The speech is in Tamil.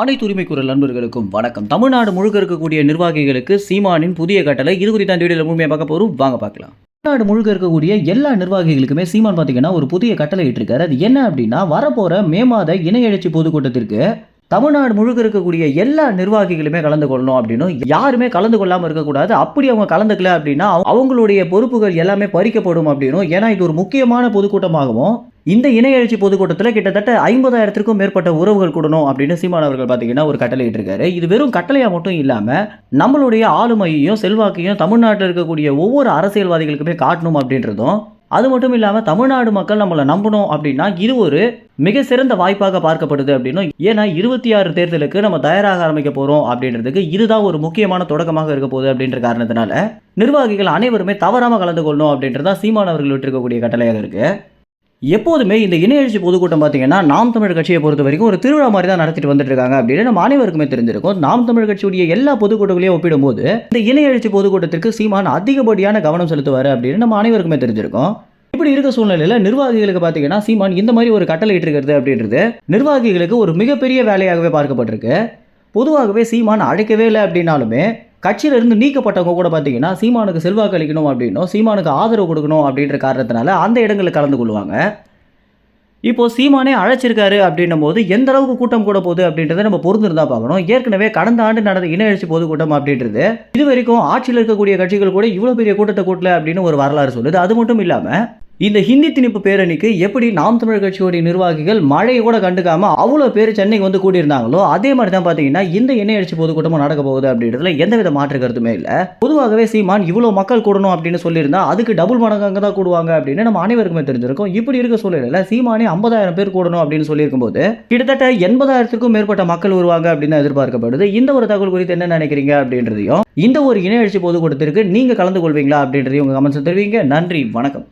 அனைத்து உரிமைக்குரல் நண்பர்களுக்கும் வணக்கம். தமிழ்நாடு முழுக்க இருக்கக்கூடிய நிர்வாகிகளுக்கு சீமானின் புதிய கட்டளை. இது குறித்த அந்த வீடியோவில் முழுமையாக பார்க்க போகிறோம் வாங்க பார்க்கலாம். தமிழ்நாடு முழுக்க இருக்கக்கூடிய எல்லா நிர்வாகிகளுக்குமே சீமான் பார்த்தீங்கன்னா ஒரு புதிய கட்டளை இட்டிருக்காரு. அது என்ன அப்படின்னா வரப்போகிற மே மாத இணைய எழுச்சி பொதுக்கூட்டத்திற்கு தமிழ்நாடு முழுக்க இருக்கக்கூடிய எல்லா நிர்வாகிகளுமே கலந்து கொள்ளணும் அப்படின்னும் யாருமே கலந்து கொள்ளாமல் இருக்கக்கூடாது. அப்படி அவங்க கலந்துக்கல அப்படின்னா அவங்களுடைய பொறுப்புகள் எல்லாமே பறிக்கப்படும் அப்படின்னும். ஏன்னா இது ஒரு முக்கியமான பொதுக்கூட்டமாகவும் இந்த இணைய எழுச்சி பொதுக்கூட்டத்தில் கிட்டத்தட்ட ஐம்பதாயிரத்திற்கும் மேற்பட்ட உறவுகள் கூடணும் அப்படின்னு சீமான் அவர்கள் பார்த்தீங்கன்னா ஒரு கட்டளை இருக்காரு இது வெறும் கட்டளையாக மட்டும் இல்லாமல் நம்மளுடைய ஆளுமையையும் செல்வாக்கையும் தமிழ்நாட்டில் இருக்கக்கூடிய ஒவ்வொரு அரசியல்வாதிகளுக்குமே காட்டணும் அப்படின்றதும் அது மட்டும் இல்லாமல் தமிழ்நாடு மக்கள் நம்மளை நம்பணும் அப்படின்னா இது ஒரு மிக சிறந்த வாய்ப்பாக பார்க்கப்படுது அப்படின்னும் ஏன்னா இருபத்தி ஆறு தேர்தலுக்கு நம்ம தயாராக ஆரம்பிக்க போகிறோம் அப்படின்றதுக்கு இதுதான் ஒரு முக்கியமான தொடக்கமாக இருக்க போகுது அப்படின்ற காரணத்தினால நிர்வாகிகள் அனைவருமே தவறாமல் கலந்து கொள்ளணும் அப்படின்றது தான் சீமான் அவர்கள் விட்டிருக்கக்கூடிய கட்டளையாக இருக்குது எப்போதுமே இந்த இணைய எழுச்சி பொதுக்கூட்டம் பார்த்தீங்கன்னா நாம் தமிழ் கட்சியை பொறுத்த வரைக்கும் ஒரு திருவிழா மாதிரி தான் நடத்திட்டு வந்துட்டு இருக்காங்க அப்படின்னு நம்ம அனைவருக்குமே தெரிஞ்சிருக்கும் நாம் தமிழ் கட்சியுடைய எல்லா பொதுக்கூட்டங்களையும் ஒப்பிடும்போது இந்த இணைய எழுச்சி பொதுக்கூட்டத்திற்கு சீமான் அதிகப்படியான கவனம் செலுத்துவார் அப்படின்னு நம்ம அனைவருக்குமே தெரிஞ்சிருக்கும். இப்படி இருக்க சூழ்நிலையில் நிர்வாகிகளுக்கு பார்த்தீங்கன்னா சீமான் இந்த மாதிரி ஒரு கட்டளை இருக்கிறது அப்படின்றது நிர்வாகிகளுக்கு ஒரு மிகப்பெரிய வேலையாகவே பார்க்கப்பட்டிருக்கு. பொதுவாகவே சீமான் அழைக்கவே இல்லை அப்படின்னாலுமே கட்சியிலிருந்து நீக்கப்பட்டவங்க கூட பார்த்தீங்கன்னா சீமானுக்கு செல்வாக்கு அளிக்கணும் அப்படின்னும் சீமானுக்கு ஆதரவு கொடுக்கணும் அப்படின்ற காரணத்தினால அந்த இடங்களில் கலந்து கொள்வாங்க. இப்போது சீமானே அழைச்சிருக்காரு அப்படின்னும் போது எந்த அளவுக்கு கூட்டம் கூட போகுது அப்படின்றத நம்ம பொறுத்திருந்தா பார்க்கணும். ஏற்கனவே கடந்த ஆண்டு நடந்த இன எழுச்சி பொதுக்கூட்டம் அப்படின்றது இது வரைக்கும் ஆட்சியில் இருக்கக்கூடிய கட்சிகள் கூட இவ்வளோ பெரிய கூட்டத்தை கூட்டல அப்படின்னு ஒரு வரலாறு சொல்லுது. அது மட்டும் இல்லாமல் இந்த ஹிந்தி திணிப்பு பேரணிக்கு எப்படி நாம் தமிழர் கட்சியோடைய நிர்வாகிகள் மழையை கூட கண்டுக்காம அவ்வளோ பேர் சென்னைக்கு வந்து கூடியிருந்தாங்களோ அதே மாதிரி தான் பார்த்தீங்கன்னா இந்த எண்ணெய் எழுச்சி பொதுக்கூட்டமும் நடக்க போகுது அப்படின்றதுல எந்தவித மாற்று கருத்துமே இல்லை. பொதுவாகவே சீமான் இவ்வளோ மக்கள் கூடணும் அப்படின்னு சொல்லியிருந்தா அதுக்கு டபுள் மடங்கு அங்கே தான் கூடுவாங்க அப்படின்னு நம்ம அனைவருக்குமே தெரிஞ்சிருக்கும். இப்படி இருக்க சூழ்நிலையில் சீமானே ஐம்பதாயிரம் பேர் கூடணும் அப்படின்னு சொல்லியிருக்கும் போது கிட்டத்தட்ட எண்பதாயிரத்துக்கும் மேற்பட்ட மக்கள் வருவாங்க அப்படின்னு எதிர்பார்க்கப்படுது. இந்த ஒரு தகவல் குறித்து என்ன நினைக்கிறீங்க அப்படின்றதையும் இந்த ஒரு இணையழிச்சி பொதுக்கூட்டத்திற்கு நீங்கள் கலந்து கொள்வீங்களா அப்படின்றதையும் உங்கள் கமெண்ட்ஸ் தெரிவிங்க. நன்றி வணக்கம்.